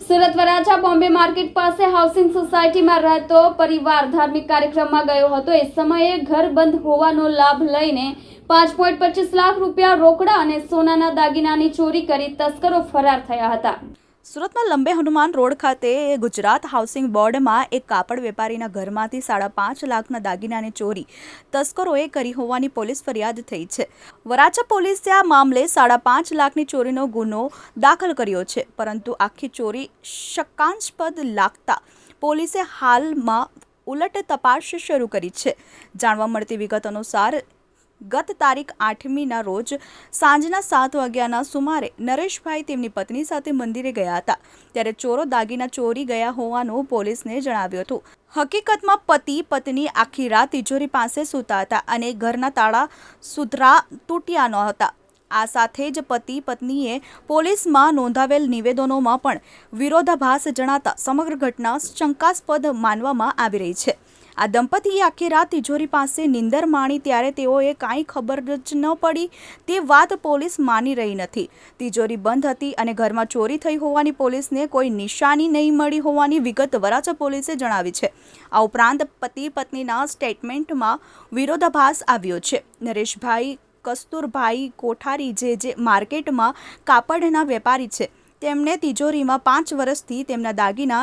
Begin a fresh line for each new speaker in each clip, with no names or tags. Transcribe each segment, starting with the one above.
Surat Varachha Bombay market પાસે housing સોસાયટીમાં રહેતો પરિવાર ધાર્મિક કાર્યક્રમમાં ગયો હતો. એ સમયે ઘર બંધ હોવાનો લાભ લઈને પાંચ પોઈન્ટ પચીસ લાખ રૂપિયા રોકડા અને સોનાના દાગીનાની ચોરી કરી તસ્કરો ફરાર થયા હતા.
સુરતમાં લંબે હનુમાન રોડ ખાતે ગુજરાત હાઉસિંગ બોર્ડમાં એક કાપડ વેપારીના ઘરમાંથી સાડા પાંચ લાખના દાગીનાની ચોરી તસ્કરોએ કરી હોવાની પોલીસ ફરિયાદ થઈ છે. વરાછા પોલીસે આ મામલે સાડા પાંચ લાખની ચોરીનો ગુનો દાખલ કર્યો છે, પરંતુ આખી ચોરી શંકાસ્પદ લાગતા પોલીસે હાલમાં ઉલટ તપાસ શરૂ કરી છે. જાણવા મળતી વિગત અનુસાર ગત તારીખ આઠમીના રોજ સાંજના સાત વાગ્યાના સુમારે નરેશભાઈ તેમની પત્ની સાથે મંદિરે ગયા હતા. ત્યારે ચોરો દાગીના ચોરી ગયા હોવાનું પોલીસને જણાવ્યું હતું. હકીકતમાં પતિ, પત્ની આખી રાત તિજોરી પાસે સૂતા હતા અને ઘરના તાળા સુધરા તૂટ્યા હતા. આ સાથે જ પતિ, પત્નીએ પોલીસમાં નોંધાવેલ નિવેદનોમાં પણ વિરોધાભાસ જણાતા સમગ્ર ઘટના શંકાસ્પદ માનવામાં આવી રહી છે. આ દંપતીએ આખી રાત તિજોરી પાસે નિંદર માણી ત્યારે તેઓએ કાંઈ ખબર જ ન પડી. તે વાત પોલીસ માની રહી નથી. તિજોરી બંધ હતી અને ઘરમાં ચોરી થઈ હોવાની પોલીસને કોઈ નિશાની નહીં મળી હોવાની વિગત વરાછા પોલીસે જણાવી છે. આ ઉપરાંત પતિ પત્નીના સ્ટેટમેન્ટમાં વિરોધાભાસ આવ્યો છે. નરેશભાઈ, કસ્તુરભાઈ કોઠારી જે જે માર્કેટમાં કાપડના વેપારી છે તેમણે તિજોરીમાં પાંચ વર્ષથી તેમના દાગીના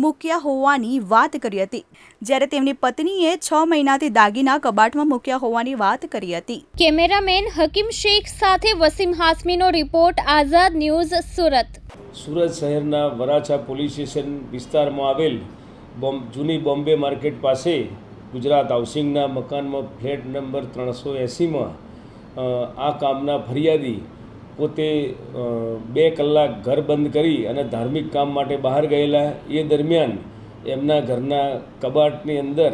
મૂક્યા હોવાની વાત કરી હતી. જ્યારે તેમની પત્નીએ છ મહિનાથી દાગીના કબાટમાં મૂક્યા હોવાની વાત કરી હતી.
કેમેરામેન હકીમ શેખ સાથે વસીમ હાસમીનો રિપોર્ટ આઝાદ ન્યૂઝ સુરત.
સુરત શહેરના વરાછા પોલીસ સ્ટેશન વિસ્તારમાં આવેલ બોમ્બ જૂની બોમ્બે માર્કેટ પાસે ગુજરાત હાઉસિંગના મકાનમાં ફ્લેટ નંબર ત્રણસો એંસીમાં આ કામના ફરિયાદી પોતે બે કલાક ઘર બંધ કરી અને ધાર્મિક કામ માટે બહાર ગયેલા, એ દરમિયાન એમના ઘરના કબાટની અંદર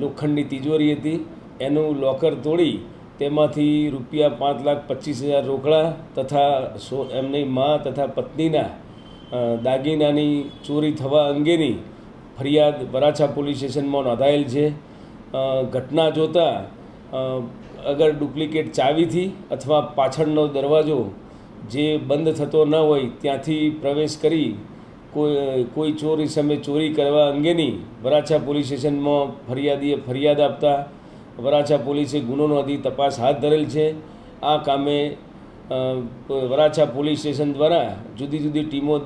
લોખંડની તિજોરી હતી. એનું લોકર તોડી તેમાંથી રૂપિયા પાંચ લાખ પચીસ હજાર રોકડા તથા સો, એમની મા તથા પત્નીના દાગીનાની ચોરી થવા અંગેની ફરિયાદ વરાછા પોલીસ સ્ટેશનમાં નોંધાયેલ છે. ઘટના જોતાં અગર ડુપ્લિકેટ ચાવીથી અથવા પાછળનો દરવાજો જે બંધ થતો ન હોય ત્યાંથી પ્રવેશ કરી કોઈ કોઈ ચોરી સામે ચોરી કરવા અંગેની વરાછા પોલીસ સ્ટેશનમાં ફરિયાદીએ ફરિયાદ આપતા વરાછા પોલીસે ગુનો નોંધી તપાસ હાથ ધરેલ છે. આ કામે વરાછા પોલીસ સ્ટેશન દ્વારા જુદી જુદી ટીમો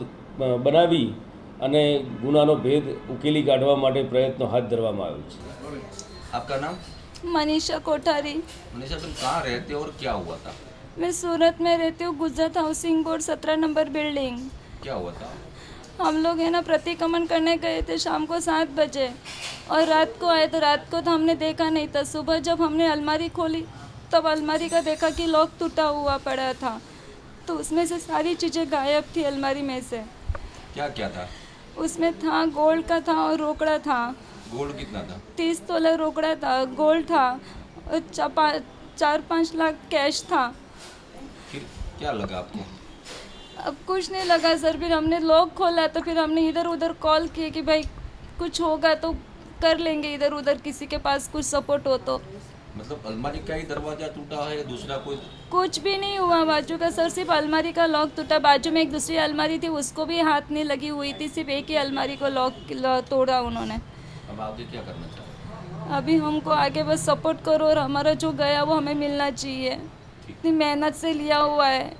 બનાવી અને ગુનાનો ભેદ ઉકેલી કાઢવા માટે પ્રયત્નો હાથ ધરવામાં આવ્યો છે.
આપકા નામ?
मनीषा कोठारी।
मनीषा तुम कहाँ रहते हो और क्या हुआ था?
मैं सूरत में रहती हूँ गुजरात हाउसिंग बोर्ड सत्रह नंबर बिल्डिंग।
क्या हुआ था?
हम लोग है ना प्रतिक्रमण करने गए थे शाम को सात बजे। और रात को आए तो रात को तो हमने देखा नहीं था। सुबह जब हमने अलमारी खोली तब अलमारी का देखा कि लॉक टूटा हुआ पड़ा था। तो उसमें से सारी चीज़ें गायब थी अलमारी में से।
क्या क्या था?
उसमें था गोल्ड का था और रोकड़ा था।
गोल्ड कितना था?
तीस तोला रोकड़ा था गोल्ड था चा- पा- चार पाँच लाख कैश था।
फिर क्या लगा आपको?
अब कुछ नहीं लगा सर फिर हमने लॉक खोला तो फिर हमने इधर उधर कॉल किए कि भाई कुछ होगा तो कर लेंगे इधर उधर किसी के पास कुछ सपोर्ट हो तो।
मतलब अलमारी का ही दरवाज़ा टूटा है या दूसरा कोई?
कुछ भी नहीं हुआ बाजू का सर सिर्फ़ अलमारी का लॉक टूटा बाजू में एक दूसरी अलमारी थी उसको भी हाथ नहीं लगी हुई थी सिर्फ़ एक ही अलमारी को लॉक तोड़ा उन्होंने।
अब आगे क्या करना चाहते हो
अभी हमको आगे बस सपोर्ट करो और हमारा जो गया वो हमें मिलना चाहिए इतनी मेहनत से लिया हुआ है